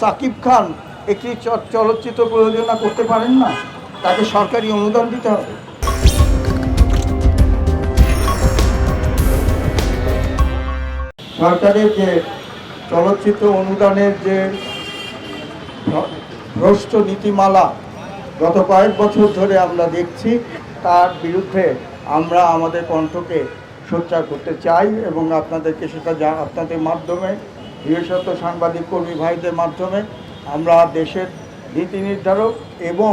সাকিব খান একটি চলচ্চিত্র প্রযোজনা করতে পারেন না, তাকে সরকারি অনুদান দিতে হবে। সরকারের যে চলচ্চিত্র অনুদানের যে ভ্র- ভ্রষ্ট নীতিমালা, গত কয়েক বছর ধরে আমরা দেখছি, তার বিরুদ্ধে আমরা আমাদের কণ্ঠকে সোচ্চার করতে চাই এবং আপনাদেরকে সেটা যা আপনাদের মাধ্যমে বিশেষত সাংবাদিক কর্মী ভাইদের মাধ্যমে আমরা দেশের নীতি নির্ধারক এবং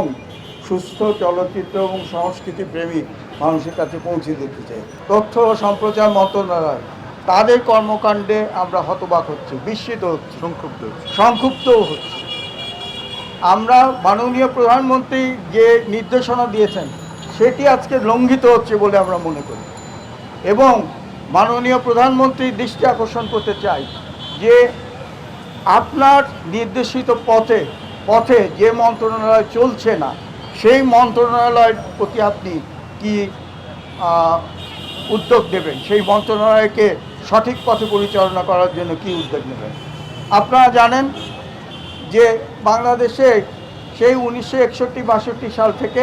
সুস্থ চলচ্চিত্র এবং সংস্কৃতি প্রেমী মানুষের কাছে পৌঁছে দিতে চাই। তথ্য ও সম্প্রচার মন্ত্রণালয় তাদের কর্মকাণ্ডে আমরা হতবাক হচ্ছি বিস্মিত হচ্ছি সংক্ষুব্ধ সংক্ষুব্ধও হচ্ছি। আমরা মাননীয় প্রধানমন্ত্রী যে নির্দেশনা দিয়েছেন সেটি আজকে লঙ্ঘিত হচ্ছে বলে আমরা মনে করি। এবং মাননীয় প্রধানমন্ত্রীর দৃষ্টি আকর্ষণ করতে চাই যে আপনার নির্দেশিত পথে পথে যে মন্ত্রণালয় চলছে না, সেই মন্ত্রণালয়ের প্রতি আপনি কি উদ্যোগ দেবেন সেই মন্ত্রণালয়কে সঠিক পথে পরিচালনা করার জন্য কি উদ্যোগ নেবেন? আপনারা জানেন যে বাংলাদেশে সেই উনিশশো একষট্টি বাষট্টি সাল থেকে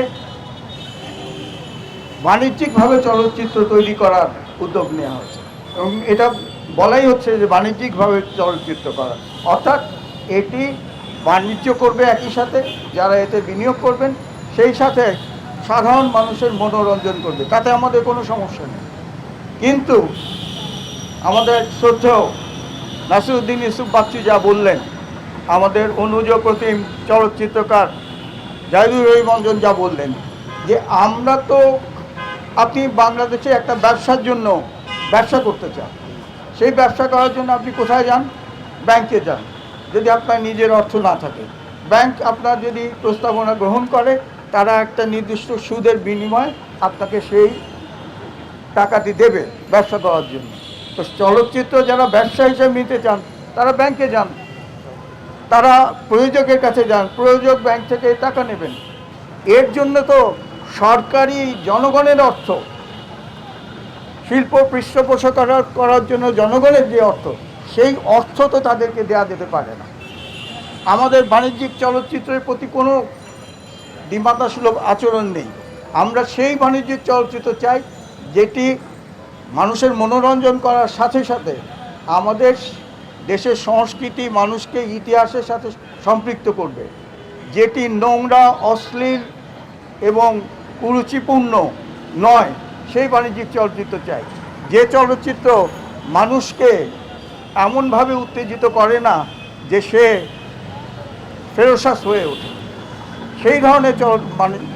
বাণিজ্যিকভাবে চলচ্চিত্র তৈরি করার উদ্যোগ নেওয়া হয়েছে। এবং এটা বলাই হচ্ছে যে বাণিজ্যিকভাবে চলচ্চিত্র করা। অর্থাৎ এটি বাণিজ্য করবে একই সাথে, যারা এতে বিনিয়োগ করবেন, সেই সাথে সাধারণ মানুষের মনোরঞ্জন করবে। তাতে আমাদের কোনো সমস্যা নেই। কিন্তু আমাদের শ্রদ্ধেয় নাসিরুদ্দিন ইউসুফ বাচ্চু যা বললেন, আমাদের অনুজ প্রতিম চলচ্চিত্রকার জাহিদুর রহিমঞ্জন যা বললেন, যে আমরা তো আপনি বাংলাদেশে একটা ব্যবসার জন্য ব্যবসা করতে চান। সেই ব্যবসা করার জন্য আপনি কোথায় যান? ব্যাংকে যান। যদি আপনার নিজের অর্থ না থাকে। ব্যাংক আপনার যদি প্রস্তাবনা গ্রহণ করে, তারা একটা নির্দিষ্ট সুদের বিনিময়ে আপনাকে সেই টাকাটি দেবে ব্যবসা করার জন্য। তো চলচ্চিত্র যারা ব্যবসা হিসেবে নিতে চান, তারা ব্যাংকে যান। তারা প্রয়োজকের কাছে যান। প্রয়োজক ব্যাংক থেকে টাকা নেবেন। এর জন্য তো সরকারি জনগণের অর্থ। শিল্প পৃষ্ঠপোষক করার করার জন্য জনগণের যে অর্থ, সেই অর্থ তো তাদেরকে দেয়া যেতে পারে না। আমাদের বাণিজ্যিক চলচ্চিত্রের প্রতি কোনো ডিমাতাসুলভ আচরণ নেই। আমরা সেই বাণিজ্যিক চলচ্চিত্র চাই, যেটি মানুষের মনোরঞ্জন করার সাথে সাথে আমাদের দেশের সংস্কৃতি মানুষকে ইতিহাসের সাথে সম্পৃক্ত করবে, যেটি নোংরা, অশ্লীল এবং কুরুচিপূর্ণ নয়। সেই বাণিজ্যিক চলচ্চিত্র চাই। যে চলচ্চিত্র মানুষকে এমনভাবে উত্তেজিত করে না যে সে ফেরোসাস হয়ে ওঠে। সেই ধরনের চল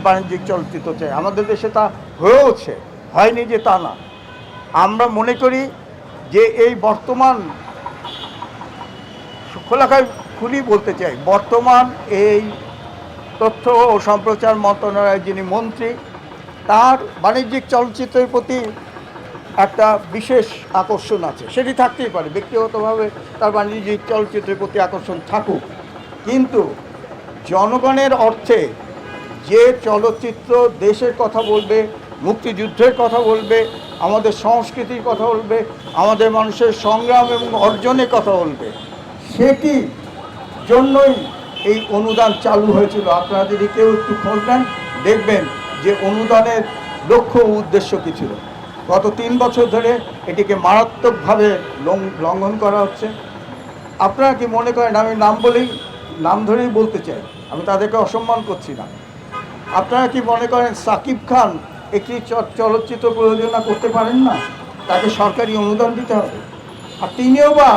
বাণিজ্যিক চলচ্চিত্র চাই। আমাদের দেশে তা হয়েওছে, হয়নি যে তা না। আমরা মনে করি যে এই বর্তমান খোলাখাই খুলি বলতে চাই, বর্তমান এই তথ্য ও সম্প্রচার মন্ত্রণালয়ের যিনি মন্ত্রী তার বাণিজ্যিক চলচ্চিত্রের প্রতি একটা বিশেষ আকর্ষণ আছে। সেটি থাকতেই পারে, ব্যক্তিগতভাবে তার বাণিজ্যিক চলচ্চিত্রের প্রতি আকর্ষণ থাকুক। কিন্তু জনগণের অর্থে যে চলচ্চিত্র দেশের কথা বলবে, মুক্তিযুদ্ধের কথা বলবে, আমাদের সংস্কৃতির কথা বলবে, আমাদের মানুষের সংগ্রাম এবং অর্জনের কথা বলবে, সেটি জন্যই এই অনুদান চালু হয়েছিল। আপনারা যদি কেউ একটু খোঁজ নেন, দেখবেন যে অনুদানের লক্ষ্য উদ্দেশ্য কী ছিল? গত তিন বছর ধরে এটিকে মারাত্মকভাবে লঙ্ঘন করা হচ্ছে। আপনারা কি মনে করেন, আমি নাম বলেই, নাম ধরেই বলতে চাই, আমি তাদেরকে অসম্মান করছি না। আপনারা কি মনে করেন, সাকিব খান একটি চলচ্চিত্র প্রযোজনা করতে পারেন না? তাকে সরকারি অনুদান দিতে হবে। আর তিনিও বা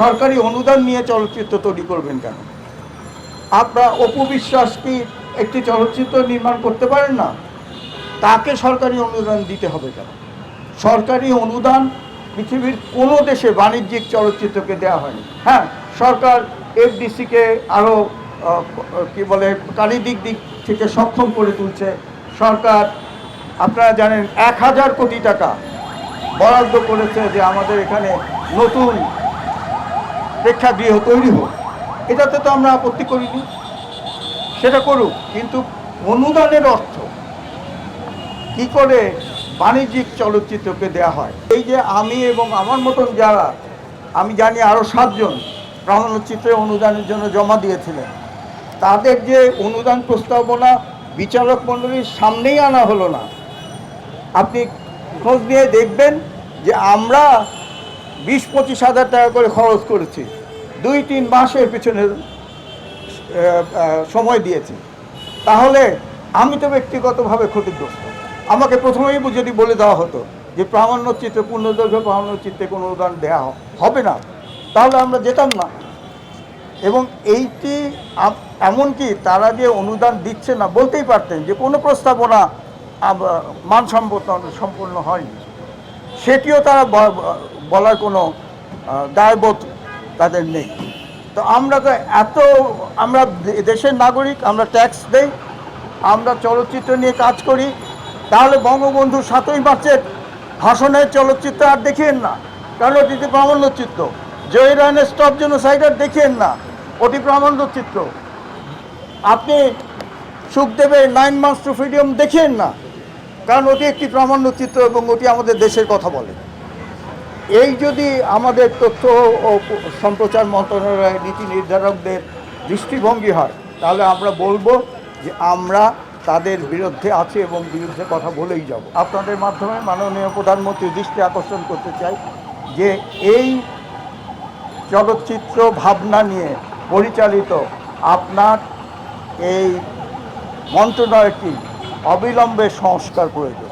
সরকারি অনুদান নিয়ে চলচ্চিত্র তৈরি করবেন কেন? আপনার অপু বিশ্বাস কি একটি চলচ্চিত্র নির্মাণ করতে পারেন না, তাকে সরকারি অনুদান দিতে হবে কেন? সরকারি অনুদান পৃথিবীর কোনো দেশে বাণিজ্যিক চলচ্চিত্রকে দেওয়া হয়নি। হ্যাঁ সরকার এফডিসিকে আরও কি বলে কারিদিক দিক থেকে সক্ষম করে তুলছে। সরকার, আপনারা জানেন, এক হাজার কোটি টাকা বরাদ্দ করেছে যে আমাদের এখানে নতুন প্রেক্ষাগৃহ তৈরি হোক। এটাতে তো আমরা আপত্তি করিনি। সেটা করুক, কিন্তু অনুদানের অর্থ কি করে বাণিজ্যিক চলচ্চিত্রকে দেয়া হয়? এই যে আমি এবং আমার মতন যারা, আমি জানি আরও সাতজন প্রামাণ্যচিত্রে অনুদানের জন্য জমা দিয়েছিলেন, তাদের যে অনুদান প্রস্তাবনা বিচারক মণ্ডলীর সামনেই আনা হলো না। আপনি খোঁজ নিয়ে দেখবেন যে আমরা বিশ পঁচিশ হাজার টাকা করে খরচ করেছি। দুই, তিন মাসের পিছনে সময় দিয়েছি। তাহলে আমি তো ব্যক্তিগতভাবে ক্ষতিগ্রস্ত। আমাকে প্রথমেই যদি বলে দেওয়া হতো যে প্রামাণ্য চিত্রে পূর্ণদৈর্ঘ্য প্রামাণ্য চিত্রে কোনো অনুদান দেওয়া হবে না, তাহলে আমরা যেতাম না। এবং এইটি এমনকি তারা যে অনুদান দিচ্ছে না, বলতেই পারতেন যে কোনো প্রস্তাবনা মানসম্মত সম্পূর্ণ হয়নি। সেটিও তারা বলার কোনো দায়বোধ তাদের নেই। তো আমরা তো এত, আমরা দেশের নাগরিক, আমরা ট্যাক্স দেই, আমরা চলচ্চিত্র নিয়ে কাজ করি। তাহলে বঙ্গবন্ধু সাতই মার্চের ভাষণের চলচ্চিত্র আর দেখেন না। কারণ ওটিতে প্রামাণ্য চিত্র? জয় রায়নের স্টপ জেনোসাইড দেখেন না। ওটি প্রামাণ্য চিত্র। আপনি সুখদেবের নাইন মান্থস টু ফ্রিডম দেখেন না। কারণ ওটি একটি প্রামাণ্য চিত্র এবং ওটি আমাদের দেশের কথা বলে। এই যদি আমাদের তথ্য ও সম্প্রচার মন্ত্রণালয়ের নীতি নির্ধারকদের দৃষ্টিভঙ্গি হয়, তাহলে আমরা বলব যে আমরা তাদের বিরুদ্ধে আছি এবং বিরুদ্ধে কথা বলেই যাব। আপনাদের মাধ্যমে মাননীয় প্রধানমন্ত্রীর দৃষ্টি আকর্ষণ করতে চাই যে এই চলচ্চিত্র ভাবনা নিয়ে পরিচালিত আপনার এই মন্ত্রণালয়টি অবিলম্বে সংস্কার প্রয়োজন।